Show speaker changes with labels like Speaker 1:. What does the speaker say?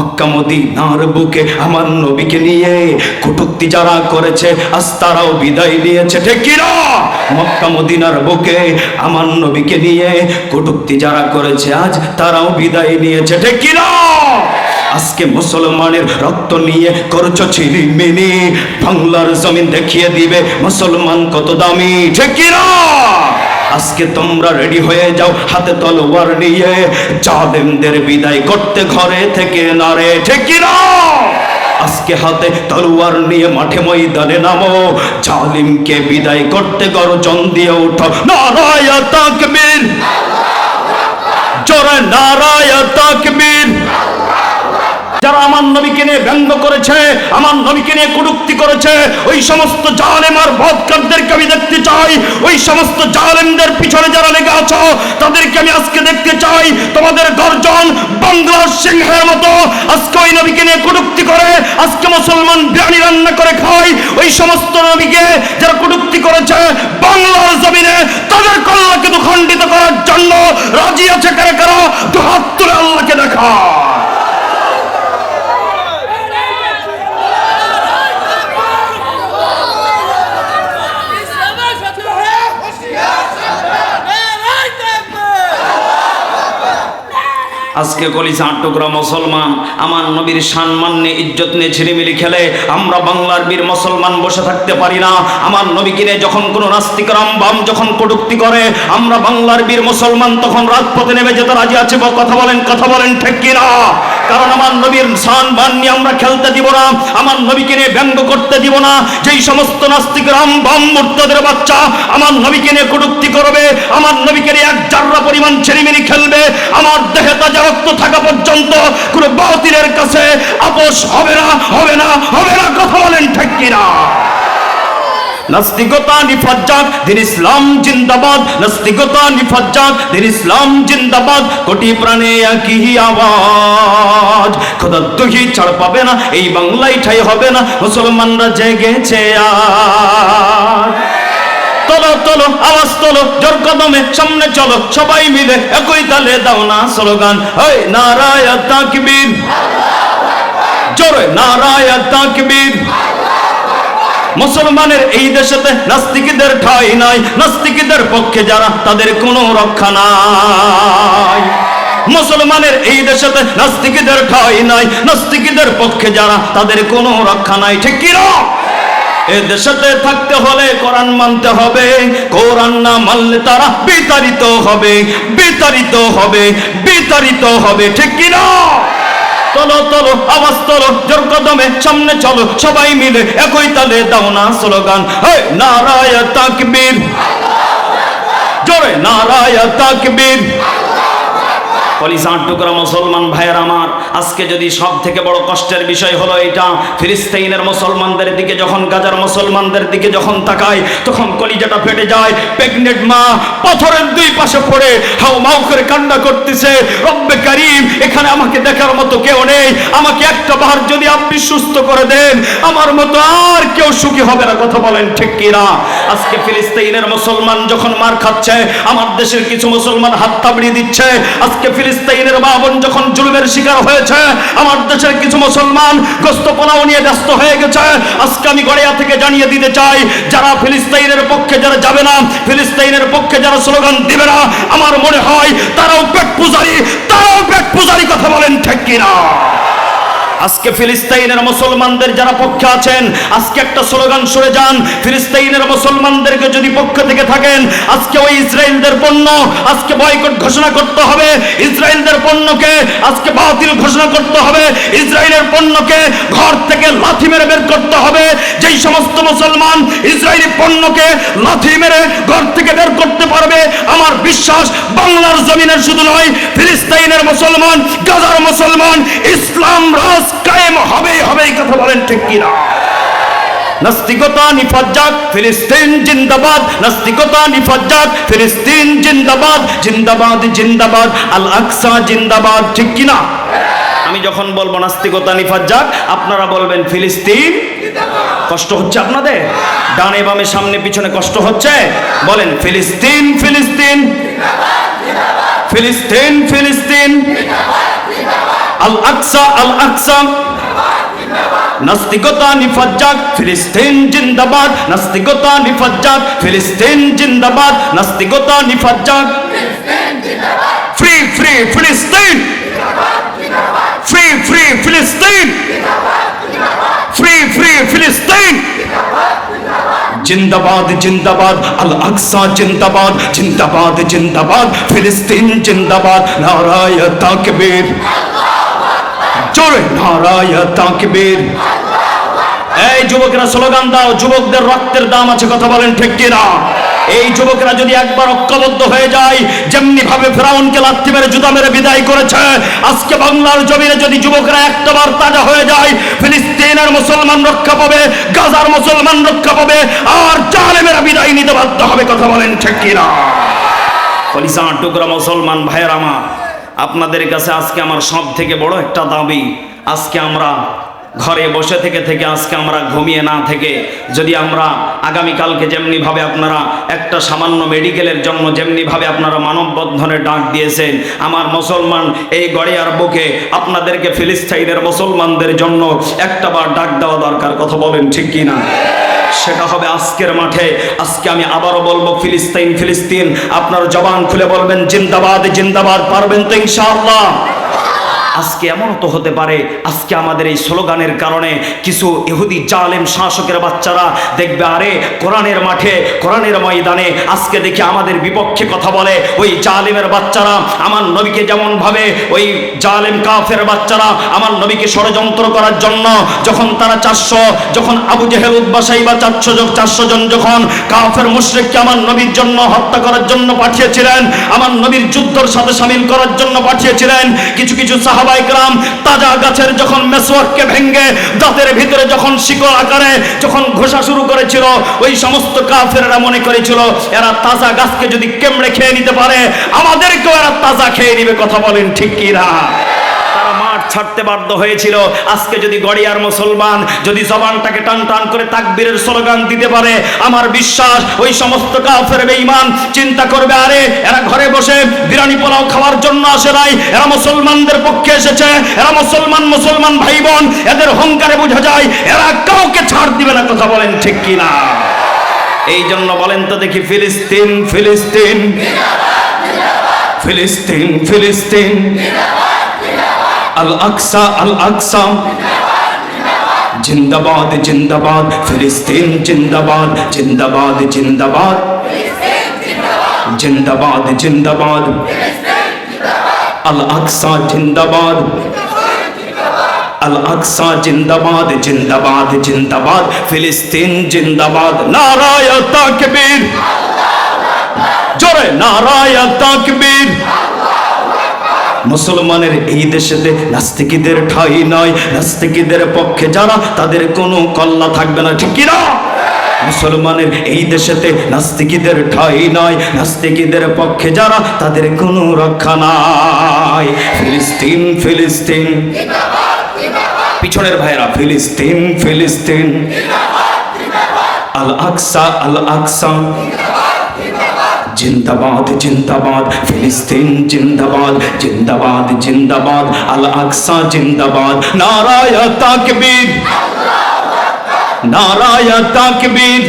Speaker 1: মক্কা মদিনার বুকে আমার নবীকে নিয়ে কটুক্তি যারা করেছে, আজ তারাও বিদায় নিয়েছে। ঠিক কি না? মক্কা মদিনার বুকে আমার নবীকে নিয়ে কটুক্তি যারা করেছে, আজ তারাও বিদায় নিয়েছে। ঠিক কি না? আজকে মুসলমানের রক্ত নিয়ে করছ ছিলিমিনি, বাংলার জমিন দেখিয়ে দিবে মুসলমান কত দামি। ঠিক কি না? আজকে তোমরা রেডি হয়ে যাও, হাতে তলোয়ার নিয়ে। জালেমদের বিদায় করতে ঘরে থেকে নারে ঠিক না? আজকে হাতে তলোয়ার নিয়ে মাঠে ময়দানে নামো। জালিমকে বিদায় করতে গর্জন দিয়ে ওঠো। নারায় তাকবীর। জোরে নারায় তাকবীর। যারা আমার নবীকে নিয়ে ব্যঙ্গ করেছে, আমার নবীকে নিয়ে কটুক্তি করেছে, ওই সমস্ত জালেম আর বদকারদেরকে আমি দেখতে চাই, ওই সমস্ত জালেমদের পিছনে যারা লেগে আছো, তাদেরকে আমি আজকে দেখতে চাই। তোমাদের গর্জন বাংলার সিংহের মতো আজকে ওই নবীকে নিয়ে কটুক্তি করে, আজকে মুসলমান বিরিয়ানি রান্না করে খায়। ওই সমস্ত নবীকে যারা কটুক্তি করেছে বাংলার জমিনে, তাদের কল্যাণকে দুখণ্ডিত করার জন্য রাজি আছে কারা কারা? দু হাত তুলে আল্লাহকে দেখা আজকে কলিসা আট টুকরা মুসলমান, আমার নবীর সম্মান, ইজ্জত নিয়ে ছিড়িমিলি খেলে আমরা বাংলার বীর মুসলমান বসে থাকতে পারি না। আমার নবী কিনে যখন কোনো নাস্তিকরাম বাম যখন কটুক্তি করে, আমরা বাংলার বীর মুসলমান তখন রাজপথে নেমে যেতে রাজি আছে কথা বলেন কথা বলেন, ঠিক কিনা? কারণ আমার নবীর সান বান নিয়ে আমরা খেলতে দিব না, আমার নবীকে নিয়ে ব্যঙ্গ করতে দিব না। যেই সমস্ত নাস্তিক রাম বাম মুর্তাদের বাচ্চা, আমার নবীকে নিয়ে কটুক্তি করবে, আমার নবীকে নিয়ে এক জাররা পরিমাণ ছেড়িমেরি খেলবে, আমার দেহে তাজা রক্ত থাকা পর্যন্ত কোনো বাতিলের কাছে আপোষ হবে না হবে না হবে না, কথা বলেন ঠিক কিনা? নাস্তিকতা নিফাজ্জাক দিন ইসলাম জিন্দাবাদ। নাস্তিকতা নিফাজ্জাক দিন ইসলাম জিন্দাবাদ, কোটি প্রাণে একই আওয়াজ। খোদা দুহি ছাড় পাবে না, এই বাংলায় ঠাই হবে না, মুসলমানরা জেগেছে তোলো আওয়াজ জোর কদমে সামনে চলো, সবাই মিলে একই তালে দাও না স্লোগান। নারায় তাকবীর। জোরে, নারায় তাকবীর। মুসলমানের এই দেশেতে নাস্তিকদের ঠাই নাই, নাস্তিকদের পক্ষে যারা, তাদের কোনো রক্ষা নাই। মুসলমানের এই দেশেতে নাস্তিকদের ঠাই নাই। নাস্তিকদের পক্ষে যারা, তাদের কোনো রক্ষা নাই। ঠিক কি থাকতে হলে কোরআন মানতে হবে। কোরআন না মানলে তারা বিতাড়িত হবে। বিতাড়িত হবে। বিতাড়িত হবে। ঠিক চলো চলো আওয়াজ জোর কদমে সামনে চলো, সবাই মিলে একই তালে দাও না স্লোগান। হে নারায় তাকবীর। জোরে, নারায় তাকবীর। কলিসার টুকরা মুসলমান ভাইয়ের আমার, আজকে যদি সব থেকে বড় কষ্টের বিষয় হলো এটা মুসলমানদের দিকে যখন গাজার মুসলমানদের দিকে যখন তাকায়, তখন কলিজাটা ফেটে যায়। মা দুই পাশে পড়ে হাও মাও করে কান্না করতেছে, রব্বে এখানে আমাকে দেখার মতো কেউ নেই। আমাকে একটা বার যদি আপনি সুস্থ করে দেন, আমার মতো আর কেউ সুখী হবে না। কথা বলেন ঠিক কিনা আজকে ফিলিস্তিনের মুসলমান যখন মার খাচ্ছে, আমার দেশের কিছু মুসলমান হাত তাবড়িয়ে দিচ্ছে, আজকে ফিলিস্তিনের মা বোন যখন জুলুমের শিকার হয়েছে, আমার দেশের কিছু মুসলমান গোস্ত পোলাও নিয়ে ব্যস্ত হয়ে গেছে। আজকে আমি গড়িয়া থেকে জানিয়ে দিতে চাই, যারা ফিলিস্তাইনের পক্ষে যারা যাবে না ফিলিস্তাইনের পক্ষে যারা স্লোগান দিবে না, আমার মনে হয় তারাও পেট পূজারি, তারাও পেট পূজারি কথা বলেন ঠিক কিনা? আজকে ফিলিস্তাইনের মুসলমানদের যারা পক্ষে আছেন, আজকে একটা স্লোগান সরে যান ফিলিস্তাইনের মুসলমানদেরকে যদি পক্ষ থেকে থাকেন, আজকে ওই ইসরায়েলদের পণ্য, আজকে বয়কট ঘোষণা করতে হবে, ইসরায়েলদের পণ্যকে আজকে বাতিল ঘোষণা করতে হবে, ইসরায়েলের পণ্যকে ঘর থেকে লাথি মেরে বের করতে হবে, যেই সমস্ত মুসলমান ইসরায়েলি পণ্যকে লাথি মেরে ঘর থেকে বের করতে পারবে, আমার বিশ্বাস বাংলার জমিনের শুধু নয় ফিলিস্তাইনের মুসলমান, গাজার মুসলমান, ইসলাম রাজ কায়েম হবে হবে এই কথা বলেন ঠিক কিনা? নাস্তিকতা ফিলিস্তিন জিন্দাবাদ। নাস্তিকতা ফিলিস্তিন জিন্দাবাদ। জিন্দাবাদ জিন্দাবাদ। আল আকসা জিন্দাবাদ, ঠিক কিনা? আমি যখন বলব নাস্তিকতা নিফাজ্জাক আপনারা বলবেন ফিলিস্তিন? কষ্ট হচ্ছে আপনাদের? ডানে বামে সামনে পিছনে কষ্ট হচ্ছে? বলেন, ফিলিস্তিন ফিলিস্তিন? ফিলিস্তিন ফিলিস্তিন? আল আকসা আল আকসা নাস্তিকতা নিফাজ্জাক ফিলিস্তিন জিন্দাবাদ। নাস্তিকতা নিফাজ্জাক ফিলিস্তিন জিন্দাবাদ। নাস্তিকতা নিফাজ্জাক ফ্রি ফ্রি, ফিলিস্তিন। ফ্রি ফ্রি, ফিলিস্তিন। ফ্রি ফ্রি, ফিলিস্তিন। জিন্দাবাদ জিন্দাবাদ। আল আকসা জিন্দাবাদ জিন্দাবাদ জিন্দাবাদ। ফিলিস্তিন জিন্দাবাদ। নারায় তাকবীর। জোরে নারায় তাকবীর। এই যুবকরা স্লোগান দাও, যুবকদের রক্তের দাম আছে, কথা বলেন ঠিক কিনা? এই যদি একবার ঐক্যবদ্ধ হয়ে যায় যেমনি ভাবে ফেরাউনকে মেরে মেরে বিদায় করেছে, আজকে বাংলার জমিনে যদি যুবকরা একটাবার তাজা হয়ে যায়, ফিলিস্তিনের মুসলমান রক্ষা পাবে, গাজার মুসলমান রক্ষা পাবে, আর জালেমেরা বিদায় নিতে বাধ্য হবে, কথা বলেন ঠিক কিনা? টুকরা মুসলমান ভাইয়ের আমার। আপনাদের কাছে আজকে আমার সব থেকে বড় একটা দাবি, আজকে আমরা ঘরে বসে থেকে থেকে আজকে আমরা ঘুমিয়ে না থেকে যদি আমরা আগামীকালকে যেমনিভাবে আপনারা একটা সামান্য মেডিকেলের জন্য যেমনিভাবে আপনারা মানববন্ধনের ডাক দিয়েছেন, আমার মুসলমান এই গড়িয়ার বুকে আপনাদেরকে ফিলিস্তাইনের মুসলমানদের জন্য একটাবার ডাক দেওয়া দরকার, কথা বলেন ঠিক কি না সেটা হবে আজকের মাঠে। আজকে আমি আবারও বলব, ফিলিস্তিন ফিলিস্তিন। আপনার জবান খুলে বলবেন, জিন্দাবাদ জিন্দাবাদ। পারবেন তো ইনশাআল্লাহ। আজকে এমন তো হতে পারে, আজকে আমাদের এই স্লোগানের কারণে কিছু ইহুদি জালেম শাসকের বাচ্চারা দেখবে, আরে কোরআনের মাঠে, কোরআনের ময়দানে আজকে দেখি আমাদের বিপক্ষে কথা বলে, ওই জালেমের বাচ্চারা, আমার নবীকে যেমন ভাবে ওই জালেম কাফের বাচ্চারা আমার নবীকে ষড়যন্ত্র করার জন্য যখন তারা চারশো, যখন আবু জেহেল উদ্বাসাই বা চারশো জন চারশো জন যখন কাফের মুশরিককে আমার নবীর জন্য হত্যা করার জন্য পাঠিয়েছিলেন, আমার নবীর যুদ্ধের সাথে সামিল করার জন্য পাঠিয়েছিলেন, কিছু কিছু গ্রাম তাজা গাছের যখন মেসওয়াককে ভেঙ্গে, দাঁতের ভিতরে যখন শিকড় আকারে যখন ঘোষা শুরু করেছিল, ওই সমস্ত কাফেররা মনে করেছিল, এরা তাজা গাছকে যদি কেমড়ে খেয়ে নিতে পারে, আমাদেরকেও এরা তাজা খেয়ে নিবে। কথা বলেন ঠিক কি না ছাড়তে বাধ্য হয়েছিল। আজকে যদি গড়িয়ার মুসলমান যদি জবানটাকে টান টান করে তাকবীরের স্লোগান দিতে পারে, আমার বিশ্বাস ওই সমস্ত কাফের বেঈমান চিন্তা করবে, আরে এরা ঘরে বসে বিরিয়ানি পোলাও খাওয়ার জন্য আসে নাই, এরা মুসলমানদের পক্ষে এসেছে, এরা মুসলমান মুসলমান ভাই বোন এদের হংকারে বোঝা যায়, এরা কাউকে ছাড় দিবে না, কথা বলেন ঠিক কি না এই জন্য বলেন তো দেখি, ফিলিস্তিন ফিলিস্তিন ফিলিস্তিন ফিলিস্তিন আল আকসা আল আকসা জিন্দাবাদ জিন্দাবাদ, ফিলিস্তিন জিন্দাবাদ জিন্দাবাদ জিন্দাবাদ। জিন্দাবাদ জিন্দাবাদ। আল আকসা জিন্দাবাদ। আল আকসা জিন্দাবাদ জিন্দাবাদ জিন্দাবাদ। ফিলিস্তিন জিন্দাবাদ। নারায় তাকবীর। জোরে, নারায় তাকবীর। মুসলমানের এই দেশেতে নাস্তিকীদের ঠাই নয় নাস্তিকীদের পক্ষে যারা, তাদের কোনো কল্লা থাকবে না। ঠিক কিনা? মুসলমানের এই দেশেতে নাস্তিকীদের ঠাই নয় নাস্তিকীদের পক্ষে যারা, তাদের কোনো রক্ষা নাই। ফিলিস্তিন ফিলিস্তিন। পিছনের ভাইরা ফিলিস্তিন ফিলিস্তিন। আল আকসা আল আকসা। জিন্দাবাদ জিন্দাবাদ ফিলিস্তিন জিন্দাবাদ জিন্দাবাদ জিন্দাবাদ আল আকসা জিন্দাবাদ। নারায় তাকবীর নারায় তাকবীর।